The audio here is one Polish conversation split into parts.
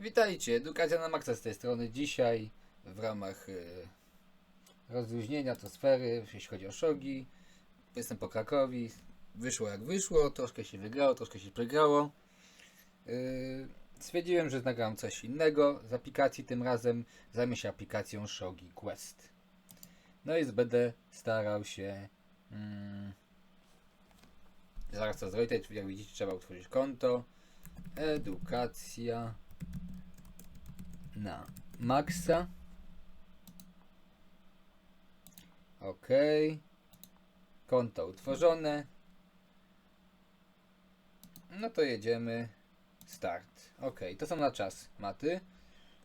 Witajcie, Edukacja na Maxa z tej strony. Dzisiaj w ramach y, rozluźnienia atmosfery, jeśli chodzi o szogi, jestem po Krakowi. Wyszło jak wyszło, troszkę się wygrało, troszkę się przegrało. Y, stwierdziłem, że nagram coś innego z aplikacji, tym razem zajmę się aplikacją Shogi Quest. No i będę starał się. Mm, zaraz to. Tutaj, jak widzicie, trzeba utworzyć konto. Edukacja na maksa. OK. Konto utworzone. No to jedziemy. Start. OK, to są na czas maty.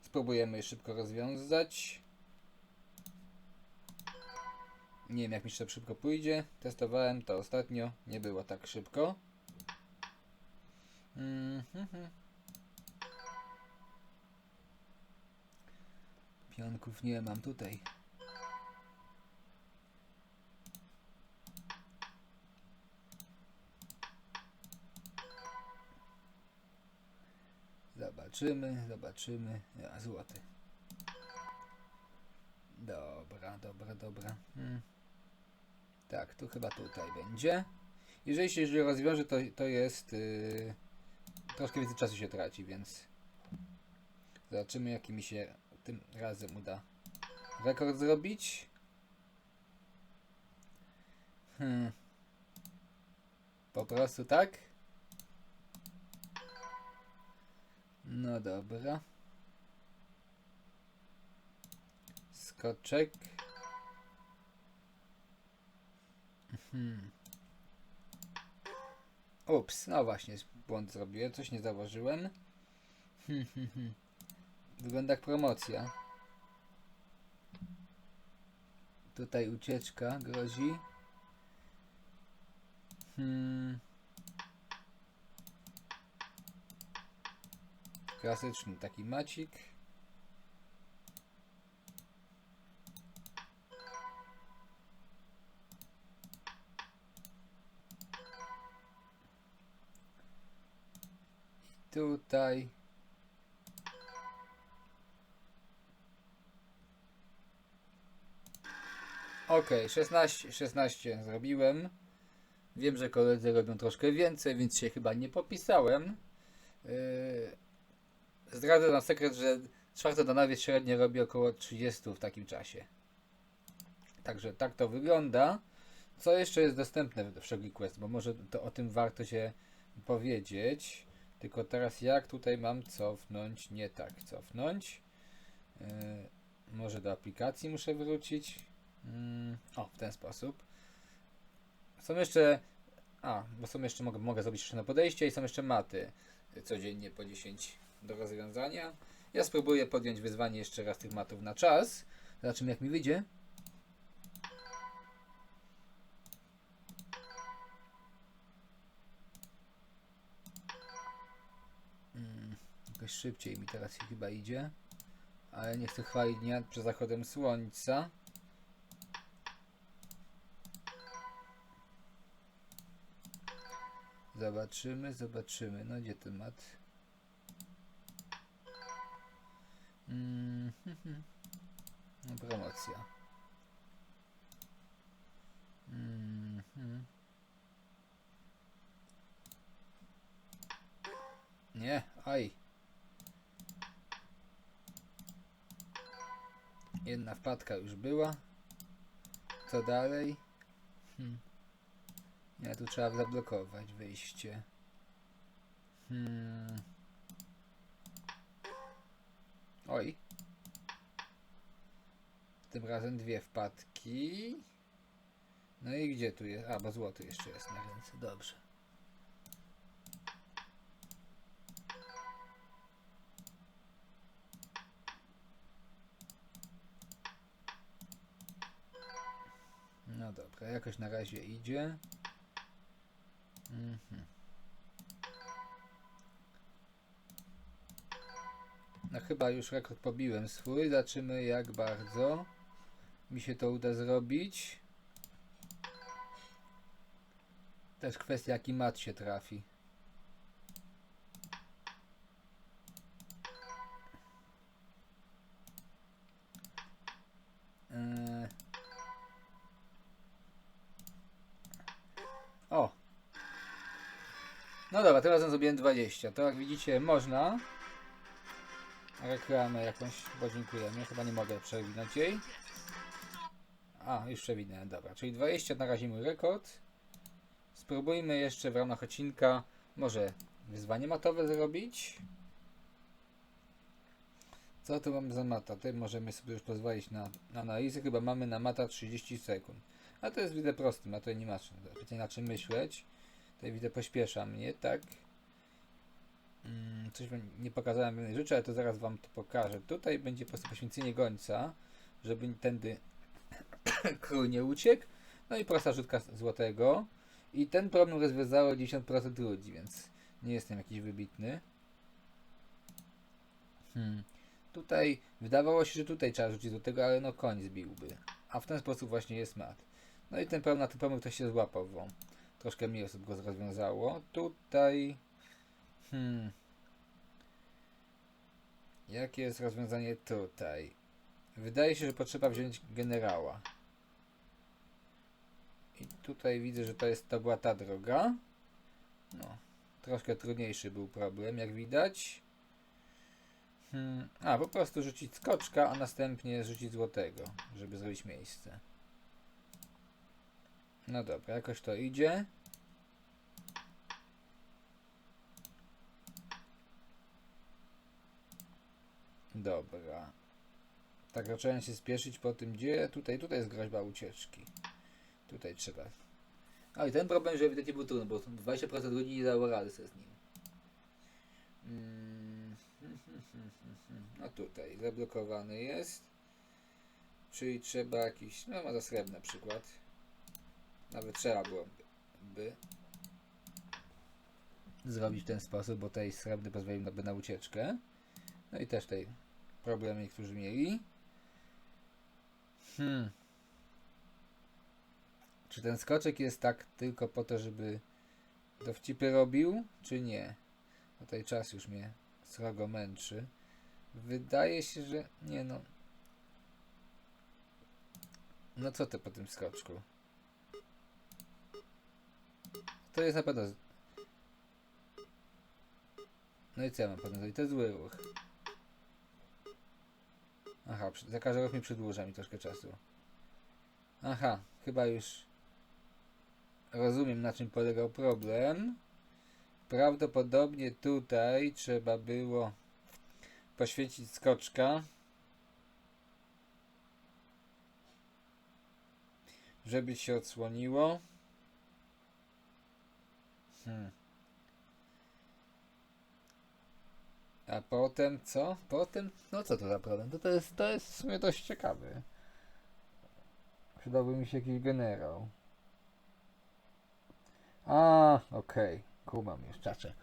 Spróbujemy je szybko rozwiązać. Nie wiem jak mi to szybko pójdzie. Testowałem to ostatnio. Nie było tak szybko. Mhm. Pionków nie mam tutaj. Zobaczymy, zobaczymy. Ja, złoty. Dobra, dobra, dobra. Hmm. Tak, tu chyba tutaj będzie. Jeżeli się źle rozwiąże, to, to jest... Yy, troszkę więcej czasu się traci, więc... Zobaczymy, jaki mi się tym razem uda rekord zrobić. Hmm. Po prostu tak? No dobra. Skoczek. Hmm. Ups, no właśnie, błąd zrobiłem, coś nie zauważyłem. Hmm, hmm, hmm. Wygląda jak promocja. Tutaj ucieczka grozi. Hmm. Klasyczny taki macik. Tutaj. Ok, 16, 16 zrobiłem. Wiem, że koledzy robią troszkę więcej, więc się chyba nie popisałem. Yy, zdradzę na sekret, że czwarty danowiec średnio robi około 30 w takim czasie. Także tak to wygląda. Co jeszcze jest dostępne w Shogi Quest, bo może to o tym warto się powiedzieć. Tylko teraz jak tutaj mam cofnąć? Nie tak, cofnąć. Yy, może do aplikacji muszę wrócić. Mm, o, w ten sposób. Są jeszcze. A, bo są jeszcze, mogę, mogę zrobić jeszcze na podejście i są jeszcze maty codziennie po 10 do rozwiązania. Ja spróbuję podjąć wyzwanie jeszcze raz tych matów na czas. Zobaczymy jak mi wyjdzie. Mm, jakoś szybciej mi teraz chyba idzie. Ale nie chcę chwalić dnia przed zachodem słońca. Zobaczymy, zobaczymy. No gdzie ten mat? Mm, mhm. no, promocja. Mhm. Nie, aj. Jedna wpadka już była. Co dalej? Hmm. Nie, tu trzeba zablokować wyjście. Hmm. Oj. Tym razem dwie wpadki. No i gdzie tu jest? A, bo złoty jeszcze jest na ręce. Dobrze. No dobra, jakoś na razie idzie. Mhm. No chyba już rekord pobiłem swój. Zobaczymy jak bardzo mi się to uda zrobić. Też kwestia jaki mat się trafi. E. O, no dobra, teraz zrobiłem 20. To jak widzicie można. Reklamę jakąś podziękujemy. Chyba nie mogę przewinąć jej. A, już przewinąłem, dobra. Czyli 20 na razie mój rekord. Spróbujmy jeszcze w ramach odcinka może wyzwanie matowe zrobić. Co tu mamy za mata? Tutaj możemy sobie już pozwolić na, na analizę. Chyba mamy na mata 30 sekund. A to jest widzę prosty, a tutaj nie ma czym myśleć. Tutaj widzę pośpiesza mnie, tak? Mm, coś nie pokazałem pewnej rzeczy, ale to zaraz wam to pokażę. Tutaj będzie po prostu poświęcenie gońca, żeby tędy król nie uciekł. No i prosta rzutka złotego. I ten problem rozwiązało 90% ludzi, więc nie jestem jakiś wybitny. Hmm. Tutaj wydawało się, że tutaj trzeba rzucić złotego, ale no koń zbiłby. A w ten sposób właśnie jest mat. No i ten problem, na ten problem ktoś się złapał, bo troszkę mniej osób go rozwiązało. Tutaj... Hmm. Jakie jest rozwiązanie tutaj? Wydaje się, że potrzeba wziąć generała. I tutaj widzę, że to jest to była ta droga. No, troszkę trudniejszy był problem, jak widać. Hmm. A, po prostu rzucić skoczka, a następnie rzucić złotego, żeby zrobić miejsce. No dobra, jakoś to idzie. Dobra. Tak zacząłem się spieszyć po tym, gdzie tutaj, tutaj jest groźba ucieczki. Tutaj trzeba. A i ten problem, że ewidentnie był trudny, bo 20% ludzi nie dało rady sobie z nim. Mm. No tutaj, zablokowany jest. Czyli trzeba jakiś, no ma za srebrny przykład. Nawet trzeba byłoby by zrobić w ten sposób, bo tej srebrny pozwolił na, ucieczkę. No i też tutaj problemy niektórzy mieli. Hmm. Czy ten skoczek jest tak tylko po to, żeby dowcipy robił, czy nie? Tutaj czas już mnie srogo męczy. Wydaje się, że nie no. No co ty po tym skoczku? To jest na pewno. No i co ja mam potem zrobić? To zły ruch. Aha, za każdy rok mi przedłuża mi troszkę czasu. Aha, chyba już rozumiem na czym polegał problem. Prawdopodobnie tutaj trzeba było poświęcić skoczka. Żeby się odsłoniło. Hmm. A potem co? Potem, no co to za problem? To, to, jest, to jest w sumie dość ciekawy. Przydałby mi się jakiś generał. A, okej. Kumam już, czacze.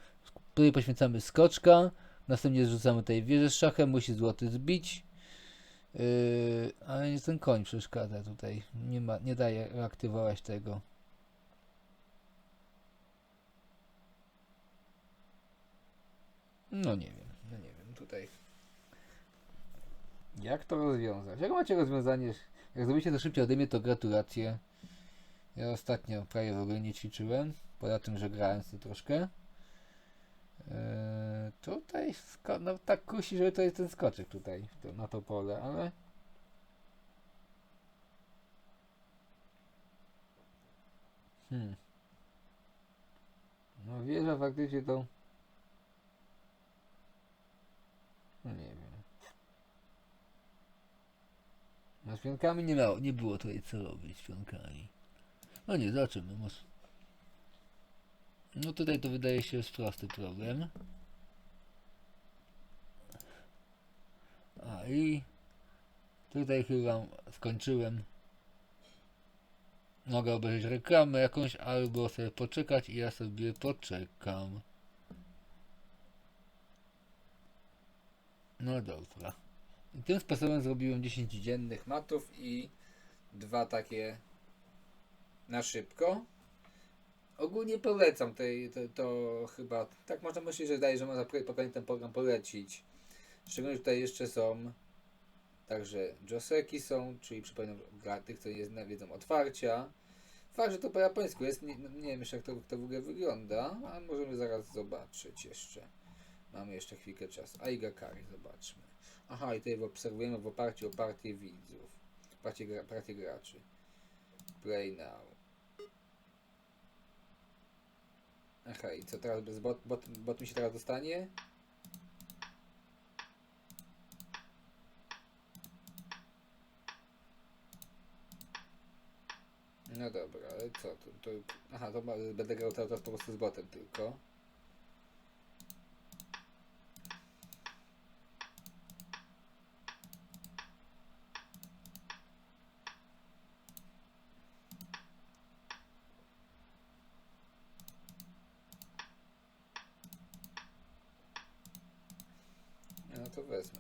Tutaj poświęcamy skoczka. Następnie zrzucamy tutaj wieżę z szachem. Musi złoty zbić. Yy, ale ten koń przeszkadza tutaj. Nie, ma, nie daje reaktywować tego. No nie wiem, no nie wiem, tutaj. Jak to rozwiązać? Jak macie rozwiązanie? Jak zrobicie to szybciej ode mnie, to gratulacje. Ja ostatnio prawie w ogóle nie ćwiczyłem, poza tym, że grałem sobie troszkę. Eee, tutaj, no tak kusi, że to jest ten skoczek tutaj, to, na to pole, ale... Hmm. No wieża faktycznie to... No nie wiem. No z pionkami nie miało, nie było tutaj co robić z. No nie, zobaczymy. No tutaj to wydaje się jest prosty problem. A i tutaj chyba skończyłem. Mogę obejrzeć reklamę jakąś albo sobie poczekać i ja sobie poczekam. No dobra. I tym sposobem zrobiłem 10 dziennych matów i dwa takie na szybko. Ogólnie polecam tej, to, to chyba, tak można myśleć, że daje, że można spokojnie ten program polecić. Szczególnie, tutaj jeszcze są także Joseki są, czyli przypominam dla tych, co nie zna, wiedzą otwarcia. Fakt, że to po japońsku jest, nie, nie wiem jeszcze jak to, to w ogóle wygląda, ale możemy zaraz zobaczyć jeszcze. Mamy jeszcze chwilkę czasu. Aigakari, zobaczmy. Aha, i tutaj obserwujemy w oparciu o partię widzów. Partię, gra, partię graczy. Play now. Aha, i co teraz bez bot, bot, bot mi się teraz dostanie? No dobra, ale co tu? Aha, to będę grał czas po prostu z botem tylko. To wezmę.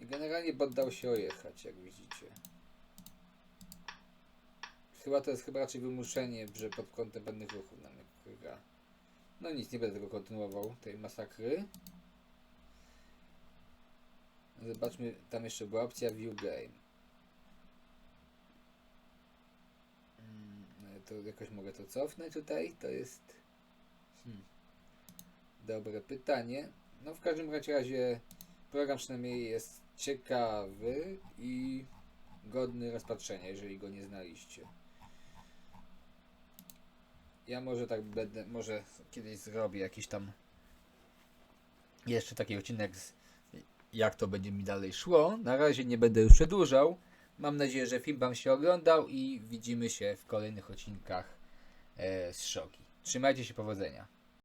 I generalnie bot dał się ojechać, jak widzicie. Chyba to jest chyba raczej wymuszenie, że pod kątem pewnych ruchów nam gra. No nic, nie będę tego kontynuował, tej masakry. Zobaczmy, tam jeszcze była opcja View Game. Mm, to jakoś mogę to cofnąć tutaj, to jest... Hmm. Dobre pytanie. No w każdym razie program przynajmniej jest ciekawy i godny rozpatrzenia, jeżeli go nie znaliście. Ja może tak będę, może kiedyś zrobię jakiś tam jeszcze taki odcinek z jak to będzie mi dalej szło. Na razie nie będę już przedłużał. Mam nadzieję, że film Wam się oglądał i widzimy się w kolejnych odcinkach e, z Szoki. Trzymajcie się, powodzenia.